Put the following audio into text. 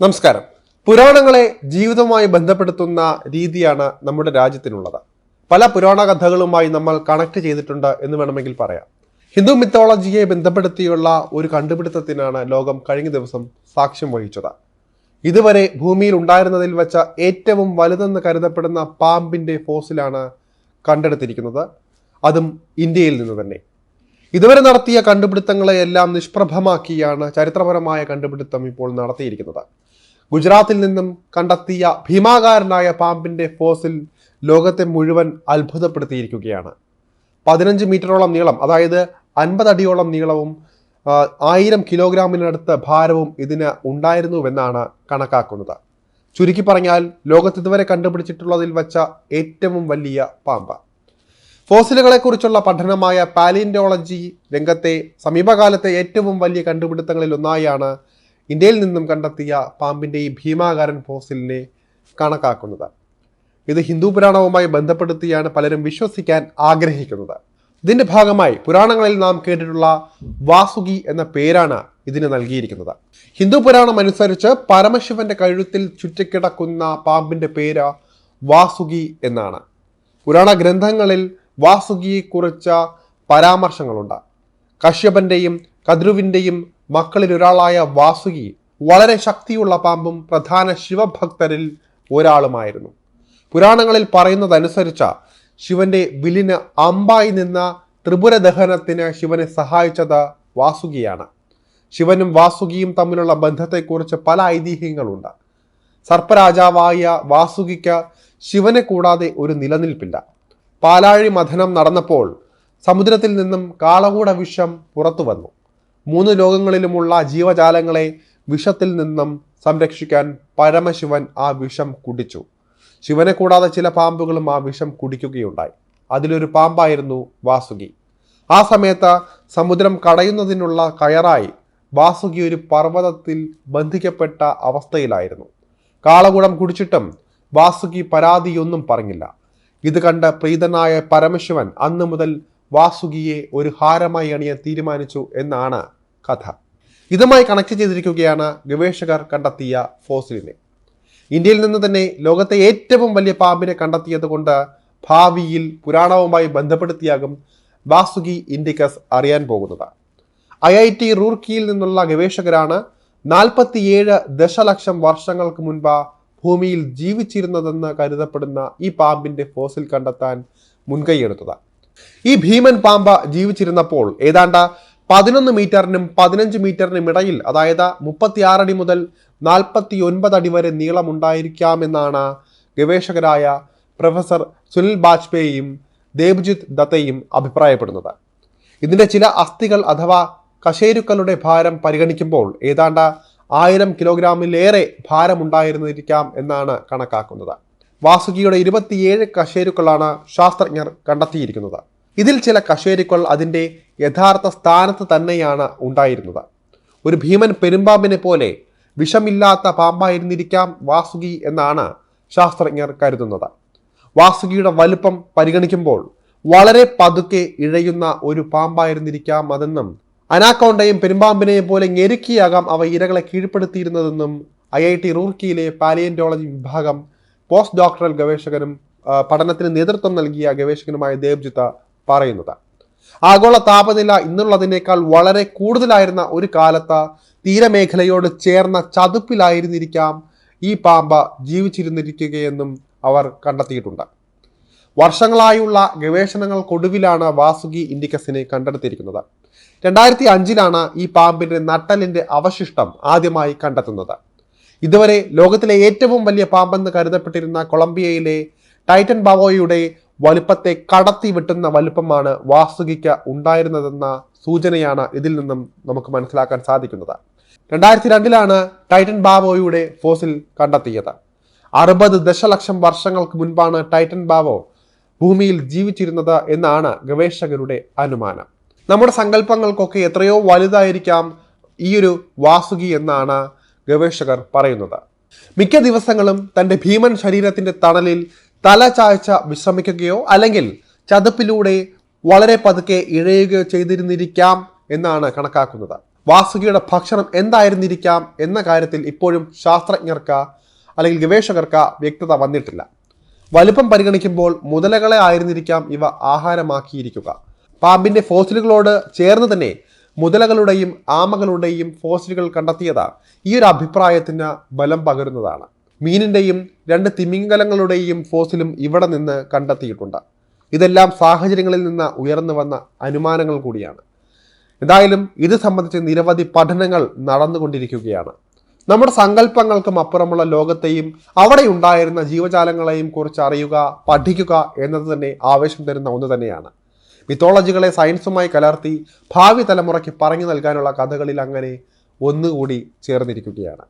നമസ്കാരം. പുരാണങ്ങളെ ജീവിതവുമായി ബന്ധപ്പെടുത്തുന്ന രീതിയാണ് നമ്മുടെ രാജ്യത്തിനുള്ളത്. പല പുരാണ കഥകളുമായി നമ്മൾ കണക്ട് ചെയ്തിട്ടുണ്ട് എന്ന് വേണമെങ്കിൽ പറയാം. ഹിന്ദു മിത്തോളജിയെ ബന്ധപ്പെടുത്തിയുള്ള ഒരു കണ്ടുപിടുത്തത്തിനാണ് ലോകം കഴിഞ്ഞ ദിവസം സാക്ഷ്യം വഹിച്ചത്. ഇതുവരെ ഭൂമിയിൽ ഉണ്ടായിരുന്നതിൽ വെച്ച ഏറ്റവും വലുതെന്ന് കരുതപ്പെടുന്ന പാമ്പിന്റെ ഫോസിലാണ് കണ്ടെടുത്തിരിക്കുന്നത്. അതും ഇന്ത്യയിൽ നിന്ന് തന്നെ. ഇതുവരെ നടത്തിയ കണ്ടുപിടുത്തങ്ങളെയെല്ലാം നിഷ്പ്രഭമാക്കിയാണ് ചരിത്രപരമായ കണ്ടുപിടുത്തം ഇപ്പോൾ നടത്തിയിരിക്കുന്നത്. ഗുജറാത്തിൽ നിന്നും കണ്ടെത്തിയ ഭീമാകാരനായ പാമ്പിന്റെ ഫോസിൽ ലോകത്തെ മുഴുവൻ അത്ഭുതപ്പെടുത്തിയിരിക്കുകയാണ്. പതിനഞ്ച് മീറ്ററോളം നീളം അതായത് അൻപത് അടിയോളം നീളവും ആയിരം കിലോഗ്രാമിനടുത്ത് ഭാരവും ഇതിന് ഉണ്ടായിരുന്നുവെന്നാണ് കണക്കാക്കുന്നത്. ചുരുക്കി പറഞ്ഞാൽ ലോകത്ത് ഇതുവരെ കണ്ടുപിടിച്ചിട്ടുള്ളതിൽ വച്ച ഏറ്റവും വലിയ പാമ്പ്. ഫോസിലുകളെക്കുറിച്ചുള്ള പഠനമായ പാലിൻഡോളജി രംഗത്തെ സമീപകാലത്തെ ഏറ്റവും വലിയ കണ്ടുപിടുത്തങ്ങളിൽ ഒന്നായാണ് ഇന്ത്യയിൽ നിന്നും കണ്ടെത്തിയ പാമ്പിന്റെ ഈ ഭീമാകാരൻ ഫോസിലിനെ കണക്കാക്കുന്നത്. ഇത് ഹിന്ദു പുരാണവുമായി ബന്ധപ്പെടുത്തിയാണ് പലരും വിശ്വസിക്കാൻ ആഗ്രഹിക്കുന്നത്. ഇതിന്റെ ഭാഗമായി പുരാണങ്ങളിൽ നാം കേട്ടിട്ടുള്ള വാസുകി എന്ന പേരാണ് ഇതിന് നൽകിയിരിക്കുന്നത്. ഹിന്ദു പുരാണം അനുസരിച്ച് പരമശിവന്റെ കഴുത്തിൽ ചുറ്റിക്കിടക്കുന്ന പാമ്പിന്റെ പേര് വാസുകി എന്നാണ്. പുരാണ ഗ്രന്ഥങ്ങളിൽ വാസുകിയെക്കുറിച്ച പരാമർശങ്ങളുണ്ട്. കശ്യപന്റെയും കദ്രുവിന്റെയും മക്കളിൽ ഒരാളായ വാസുകി വളരെ ശക്തിയുള്ള പാമ്പും പ്രധാന ശിവഭക്തരിൽ ഒരാളുമായിരുന്നു. പുരാണങ്ങളിൽ പറയുന്നതനുസരിച്ച ശിവന്റെ വില്ലിന് അമ്പായി നിന്ന ത്രിപുര ദഹനത്തിന് ശിവനെ സഹായിച്ചത് വാസുകിയാണ്. ശിവനും വാസുകിയും തമ്മിലുള്ള ബന്ധത്തെക്കുറിച്ച് പല ഐതിഹ്യങ്ങളുണ്ട്. സർപ്പരാജാവായ വാസുകിക്ക് ശിവനെ കൂടാതെ ഒരു നിലനിൽപ്പില്ല. പാലാഴി മഥനം നടന്നപ്പോൾ സമുദ്രത്തിൽ നിന്നും കാളകൂട വിഷം പുറത്തു വന്നു മൂന്ന് ലോകങ്ങളിലുമുള്ള ജീവജാലങ്ങളെ വിഷത്തിൽ നിന്നും സംരക്ഷിക്കാൻ പരമശിവൻ ആ വിഷം കുടിച്ചു. ശിവനെ കൂടാതെ ചില പാമ്പുകളും ആ വിഷം കുടിക്കുകയുണ്ടായി. അതിലൊരു പാമ്പായിരുന്നു വാസുകി. ആ സമയത്ത് സമുദ്രം കടയുന്നതിനുള്ള കയറായി വാസുകി ഒരു പർവതത്തിൽ ബന്ധിക്കപ്പെട്ട അവസ്ഥയിലായിരുന്നു. കാളകുടം കുടിച്ചിട്ടും വാസുകി പരാതിയൊന്നും പറഞ്ഞില്ല. ഇത് കണ്ട പ്രീതനായ പരമശിവൻ അന്നു മുതൽ വാസുകിയെ ഒരു ഹാരമായി അണിയാൻ തീരുമാനിച്ചു എന്നാണ് കഥ. ഇതുമായി കണക്ട് ചെയ്തിരിക്കുകയാണ് ഗവേഷകർ കണ്ടെത്തിയ ഫോസിലിനെ. ഇന്ത്യയിൽ നിന്ന് തന്നെ ലോകത്തെ ഏറ്റവും വലിയ പാമ്പിനെ കണ്ടെത്തിയത് കൊണ്ട് ഭാവിയിൽ പുരാണവുമായി ബന്ധപ്പെടുത്തിയാകും വാസുകി ഇൻഡിക്കസ് അറിയാൻ പോകുന്നത്. ഐ ഐ ടി റൂർക്കിയിൽ നിന്നുള്ള ഗവേഷകരാണ് നാൽപ്പത്തിയേഴ് ദശലക്ഷം വർഷങ്ങൾക്ക് മുൻപ് ഭൂമിയിൽ ജീവിച്ചിരുന്നതെന്ന് കരുതപ്പെടുന്ന ഈ പാമ്പിന്റെ ഫോസിൽ കണ്ടെത്താൻ മുൻകൈയെടുത്തത്. ഈ ഭീമൻ പാമ്പ് ജീവിച്ചിരുന്നപ്പോൾ ഏതാണ്ട് പതിനൊന്ന് മീറ്ററിനും പതിനഞ്ച് മീറ്ററിനും ഇടയിൽ അതായത് മുപ്പത്തിയാറടി മുതൽ നാൽപ്പത്തി ഒൻപത് അടി വരെ നീളമുണ്ടായിരിക്കാമെന്നാണ് ഗവേഷകരായ പ്രൊഫസർ സുനിൽ ബാജ്പേയിയും ദേബ്ജിത്ത് ദത്തയും അഭിപ്രായപ്പെടുന്നത്. ഇതിന്റെ ചില അസ്ഥികൾ അഥവാ കശേരുക്കളുടെ ഭാരം പരിഗണിക്കുമ്പോൾ ഏതാണ്ട് ആയിരം കിലോഗ്രാമിലേറെ ഭാരമുണ്ടായിരുന്നിരിക്കാം എന്നാണ് കണക്കാക്കുന്നത്. വാസുകിയുടെ ഇരുപത്തിയേഴ് കശേരുക്കളാണ് ശാസ്ത്രജ്ഞർ കണ്ടെത്തിയിരിക്കുന്നത്. ഇതിൽ ചില കശേരുക്കൾ അതിന്റെ യഥാർത്ഥ സ്ഥാനത്ത് തന്നെയാണ് ഉണ്ടായിരുന്നത്. ഒരു ഭീമൻ പെരുമ്പാമ്പിനെ പോലെ വിഷമില്ലാത്ത പാമ്പായിരുന്നിരിക്കാം വാസുകി എന്നാണ് ശാസ്ത്രജ്ഞർ കരുതുന്നത്. വാസുകിയുടെ വലുപ്പം പരിഗണിക്കുമ്പോൾ വളരെ പതുക്കെ ഇഴയുന്ന ഒരു പാമ്പായിരുന്നിരിക്കാം അതെന്നും അനാക്കോണ്ടയും പെരുമ്പാമ്പിനെയും പോലെ ഞെരുക്കിയാകാം അവ ഇരകളെ കീഴ്പ്പെടുത്തിയിരുന്നതെന്നും ഐ ഐ ടി റൂർക്കിയിലെ പാലിയന്റോളജി വിഭാഗം പോസ്റ്റ് ഡോക്ടറൽ ഗവേഷകനും പഠനത്തിന് നേതൃത്വം നൽകിയ ഗവേഷകനുമായ ദേവ്ജിത്ത പറയുന്നത്. ആഗോള താപനില ഇന്നുള്ളതിനേക്കാൾ വളരെ കൂടുതലായിരുന്ന ഒരു കാലത്ത് തീരമേഖലയോട് ചേർന്ന ചതുപ്പിലായിരുന്നിരിക്കാം ഈ പാമ്പ ജീവിച്ചിരുന്നിരിക്കുകയെന്നും അവർ കണ്ടെത്തിയിട്ടുണ്ട്. വർഷങ്ങളായുള്ള ഗവേഷണങ്ങൾക്കൊടുവിലാണ് വാസുകി ഇൻഡിക്കസിനെ കണ്ടെടുത്തിരിക്കുന്നത്. രണ്ടായിരത്തി അഞ്ചിലാണ് ഈ പാമ്പിന്റെ നട്ടലിന്റെ അവശിഷ്ടം ആദ്യമായി കണ്ടെത്തുന്നത്. ഇതുവരെ ലോകത്തിലെ ഏറ്റവും വലിയ പാമ്പെന്ന് കരുതപ്പെട്ടിരുന്ന കൊളംബിയയിലെ ടൈറ്റൻ ബാവോയുടെ വലുപ്പത്തെ കടത്തി വെട്ടുന്ന വലുപ്പമാണ് വാസുകിക്ക് ഉണ്ടായിരുന്നതെന്ന സൂചനയാണ് ഇതിൽ നിന്നും നമുക്ക് മനസ്സിലാക്കാൻ സാധിക്കുന്നത്. രണ്ടായിരത്തി രണ്ടിലാണ് ടൈറ്റൻ ബാവോയുടെ ഫോസിൽ കണ്ടെത്തിയത്. അറുപത് ദശലക്ഷം വർഷങ്ങൾക്ക് മുൻപാണ് ടൈറ്റൻ ബാവോ ഭൂമിയിൽ ജീവിച്ചിരുന്നത് എന്നാണ് ഗവേഷകരുടെ അനുമാനം. നമ്മുടെ സങ്കല്പങ്ങൾക്കൊക്കെ എത്രയോ വലുതായിരിക്കാം ഈ ഒരു വാസുകി എന്നാണ് ഗവേഷകർ പറയുന്നത്. മിക്ക ദിവസങ്ങളും തന്റെ ഭീമൻ ശരീരത്തിന്റെ തണലിൽ തല ചായ്ച്ച വിശ്രമിക്കുകയോ അല്ലെങ്കിൽ ചതുപ്പിലൂടെ വളരെ പതുക്കെ ഇഴയുകയോ ചെയ്തിരുന്നിരിക്കാം എന്നാണ് കണക്കാക്കുന്നത്. വാസുകിയുടെ ഭക്ഷണം എന്തായിരുന്നിരിക്കാം എന്ന കാര്യത്തിൽ ഇപ്പോഴും ശാസ്ത്രജ്ഞർക്ക് അല്ലെങ്കിൽ ഗവേഷകർക്ക് വ്യക്തത വന്നിട്ടില്ല. വലുപ്പം പരിഗണിക്കുമ്പോൾ മുതലകളെ ആയിരുന്നിരിക്കാം ഇവ ആഹാരമാക്കിയിരിക്കുക. പാമ്പിന്റെ ഫോസിലുകളോട് ചേർന്ന് തന്നെ മുതലകളുടെയും ആമകളുടെയും ഫോസിലുകൾ കണ്ടെത്തിയത് ഈ ഒരു അഭിപ്രായത്തിന് ബലം പകരുന്നതാണ്. മീനിന്റെയും രണ്ട് തിമിംഗലങ്ങളുടെയും ഫോസിലും ഇവിടെ നിന്ന് കണ്ടെത്തിയിട്ടുണ്ട്. ഇതെല്ലാം സാഹചര്യങ്ങളിൽ നിന്ന് ഉയർന്നു വന്ന അനുമാനങ്ങൾ കൂടിയാണ്. എന്തായാലും ഇത് സംബന്ധിച്ച് നിരവധി പഠനങ്ങൾ നടന്നുകൊണ്ടിരിക്കുകയാണ്. നമ്മുടെ സങ്കല്പങ്ങൾക്കും അപ്പുറമുള്ള ലോകത്തെയും അവിടെ ഉണ്ടായിരുന്ന ജീവജാലങ്ങളെയും കുറിച്ച് അറിയുക പഠിക്കുക എന്നത് തന്നെ ആവേശം തരുന്ന ഒന്ന് തന്നെയാണ്. മിത്തോളജികളെ സയൻസുമായി കലർത്തി ഭാവി തലമുറയ്ക്ക് പറഞ്ഞു നൽകാനുള്ള കഥകളിൽ അങ്ങനെ ഒന്നുകൂടി ചേർന്നിരിക്കുകയാണ്.